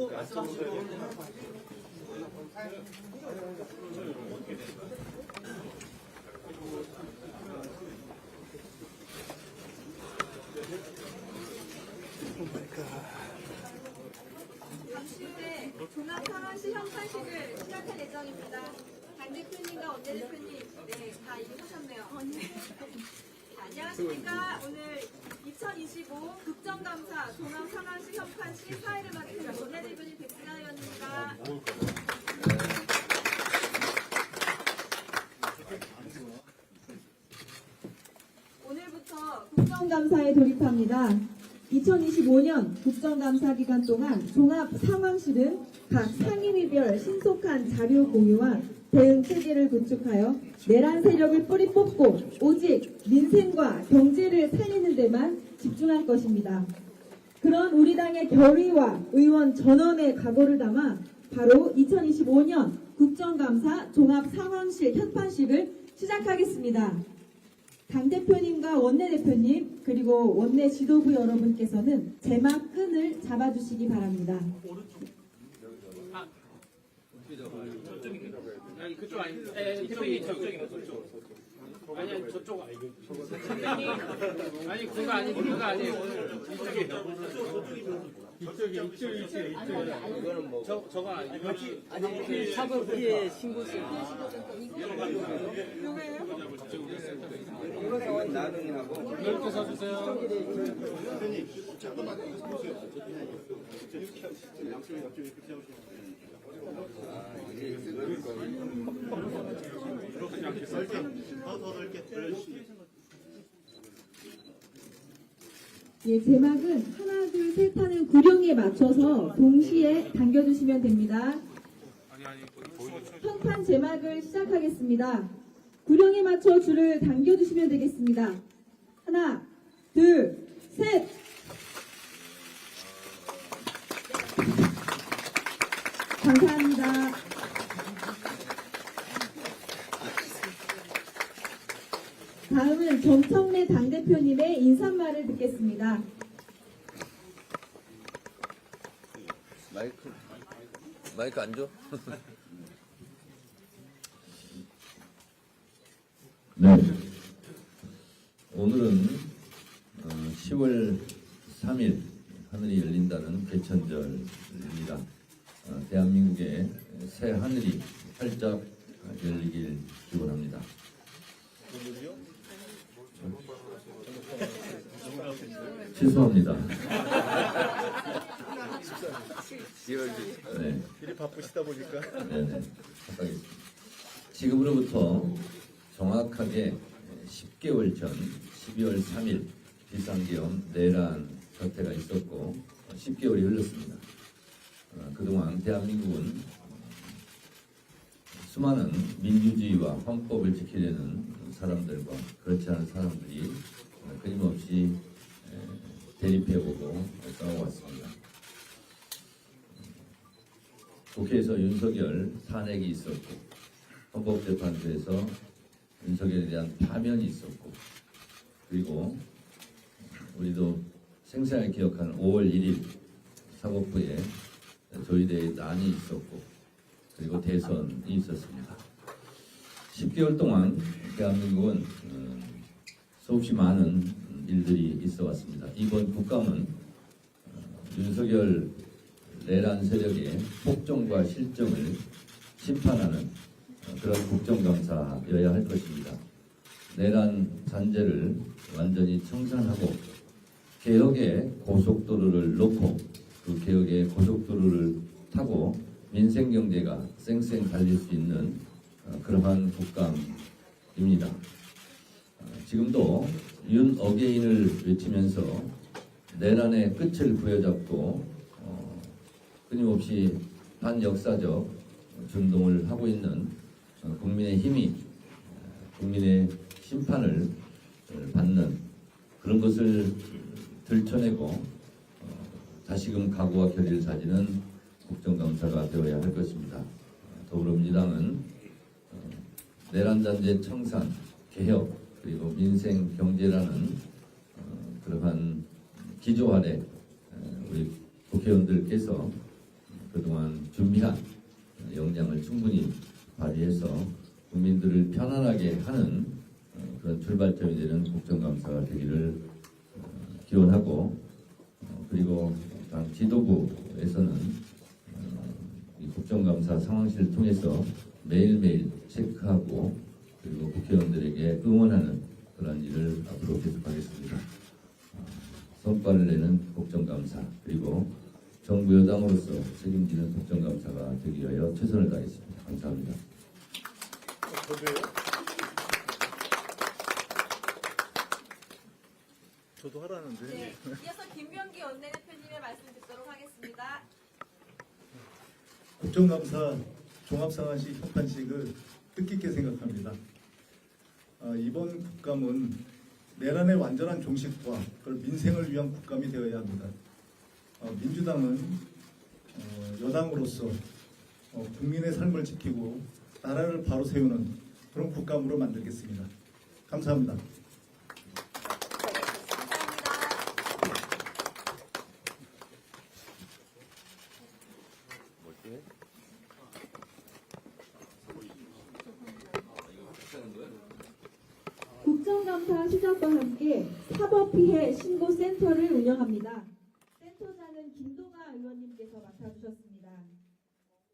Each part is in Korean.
네, 안녕하십니까. 오늘 2025 국정감사 종합 상황시 현판식 사회를 맡은 원내 대표님 백승아 의원입니다. 오늘부터 국정감사에 돌입합니다. 2025년 국정감사 기간 동안 종합 상황실은 각 상임위별 신속한 자료 공유와 대응 체계를 구축하여 내란 세력을 뿌리 뽑고 오직 민생과 경제를 살리는 데만 집중할 것입니다. 그런 우리 당의 결의와 의원 전원의 각오를 담아 바로 2025년 국정감사 종합 상황실 현판식을 시작하겠습니다. 당대표님과 원내대표님 그리고 원내 지도부 여러분께서는 제막 끈을 잡아주시기 바랍니다. 아니 그쪽 아니 저쪽이 저쪽. 아니 아니 저쪽 아니 그거 아니 그거 아니에요. 이쪽이 이쪽이 이쪽이 이쪽이 이거는 뭐 저, 저거 아니 여기 아니 사법부에 신고서 이렇게 서주세요 예, 제막은 하나, 하는 구령에 맞춰서 동시에 당겨주시면 됩니다. 현판 제막을 시작하겠습니다. 구령에 맞춰 줄을 당겨주시면 되겠습니다. 하나, 둘, 셋! 감사합니다. 다음은 정청래 당대표님의 인사말을 듣겠습니다. 마이크 마이크 안 줘? 네. 오늘은 어, 10월 3일 하늘이 열린다는 개천절입니다. 어, 대한민국의 새 하늘이 활짝 열리길 기원합니다. 죄송합니다. 네. 일이 바쁘시다 보니까 네네. 답하겠습니다. 지금으로부터 정확하게 10개월 전 12월 3일 비상계엄 내란 사태가 있었고 10개월이 흘렀습니다. 어, 그동안 대한민국은 수많은 민주주의와 헌법을 지키려는 사람들과 그렇지 않은 사람들이 어, 끊임없이 에, 대립해오고 싸워왔습니다. 국회에서 윤석열 탄핵이 있었고 헌법재판소에서 윤석열에 대한 파면이 있었고 그리고 우리도 생생하게 기억하는 5월 1일 사법부에 조의대의 난이 있었고 그리고 대선이 있었습니다. 10개월 동안 대한민국은 음, 수없이 많은 일들이 있어 왔습니다. 이번 국감은 어, 윤석열 내란 세력의 폭정과 실정을 심판하는 어, 그런 국정감사여야 할 것입니다. 내란 잔재를 완전히 청산하고 개혁의 고속도로를 놓고 그 개혁의 고속도로를 타고 민생 경제가 쌩쌩 달릴 수 있는 어, 그러한 국감입니다. 어, 지금도 윤 어게인을 외치면서 내란의 끝을 부여잡고 어, 끊임없이 반역사적 준동을 하고 있는 어, 국민의 힘이 어, 국민의 심판을 어, 받는 그런 것을 들춰내고 어, 다시금 각오와 결의를 다지는 국정감사가 되어야 할 것입니다. 어, 더불어민주당은 어, 내란잔재 청산, 개혁, 그리고 민생 경제라는 어, 그러한 기조 아래 어, 우리 국회의원들께서 그동안 준비한 역량을 충분히 발휘해서 국민들을 편안하게 하는 어, 그런 출발점이 되는 국정감사가 되기를 어, 기원하고 어, 그리고 당 지도부에서는 어, 이 국정감사 상황실을 통해서 매일매일 체크하고 그리고 국회의원들에게 응원하는 그런 일을 앞으로 계속하겠습니다. 어, 성과를 내는 국정감사 그리고 정부 여당으로서 책임지는 국정감사가 되기 위하여 최선을 다하겠습니다. 감사합니다. 저도 하라는데. 네, 이어서 김병기 원내대표님의 말씀 듣도록 하겠습니다. 국정감사 종합상황시 협판식을 뜻깊게 생각합니다. 아, 이번 국감은 내란의 완전한 종식과 그걸 민생을 위한 국감이 되어야 합니다. 어, 민주당은 어, 여당으로서 어, 국민의 삶을 지키고 나라를 바로 세우는 그런 국감으로 만들겠습니다. 감사합니다. 국정감사 시작과 함께 사법피해 신고센터를 운영합니다. 김동아 의원님께서 맡아주셨습니다.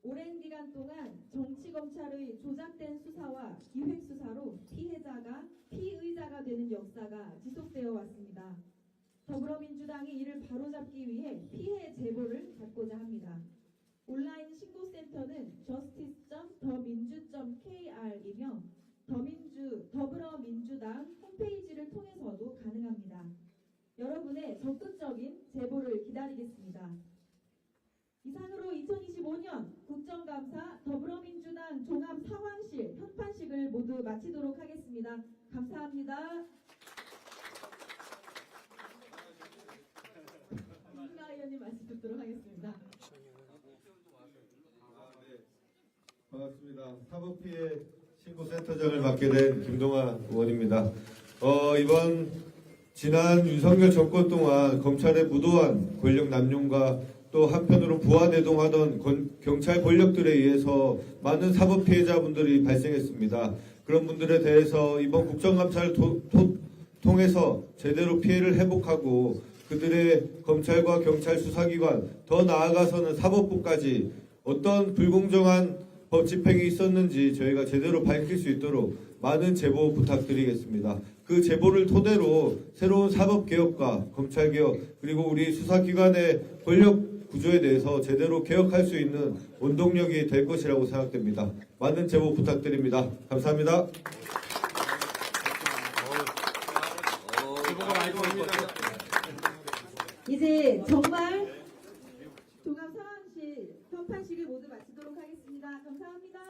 오랜 기간 동안 정치검찰의 조작된 수사와 기획수사로 피해자가 피의자가 되는 역사가 지속되어 왔습니다. 더불어민주당이 이를 바로잡기 위해 피해 제보를 받고자 합니다. 온라인 신고센터는 justice.더민주.kr이며 더민주, 더불어민주당 홈페이지를 통해서도 가능합니다. 여러분의 적극적인 제보를 기다리겠습니다. 이상으로 2025년 국정감사 더불어민주당 종합 상황실 협판식을 모두 마치도록 하겠습니다. 감사합니다. 김승아 의원님 말씀 듣도록 하겠습니다. 반갑습니다. 사법피해 신고센터장을 맡게 된 김동아 의원입니다. 어, 이번 지난 윤석열 정권 동안 검찰의 무도한 권력 남용과 또 한편으로 부하대동하던 건- 경찰 권력들에 의해서 많은 사법 피해자분들이 발생했습니다. 그런 분들에 대해서 이번 국정감사를 도- 토- 통해서 제대로 피해를 회복하고 그들의 검찰과 경찰 수사기관 더 나아가서는 사법부까지 어떤 불공정한 법 집행이 있었는지 저희가 제대로 밝힐 수 있도록 많은 제보 부탁드리겠습니다. 그 제보를 토대로 새로운 사법개혁과 검찰개혁 그리고 우리 수사기관의 권력 구조에 대해서 제대로 개혁할 수 있는 원동력이 될 것이라고 생각됩니다. 많은 제보 부탁드립니다. 감사합니다. 이제 정말 종합 상황실 협판식을 모두 마치도록 하겠습니다. 감사합니다.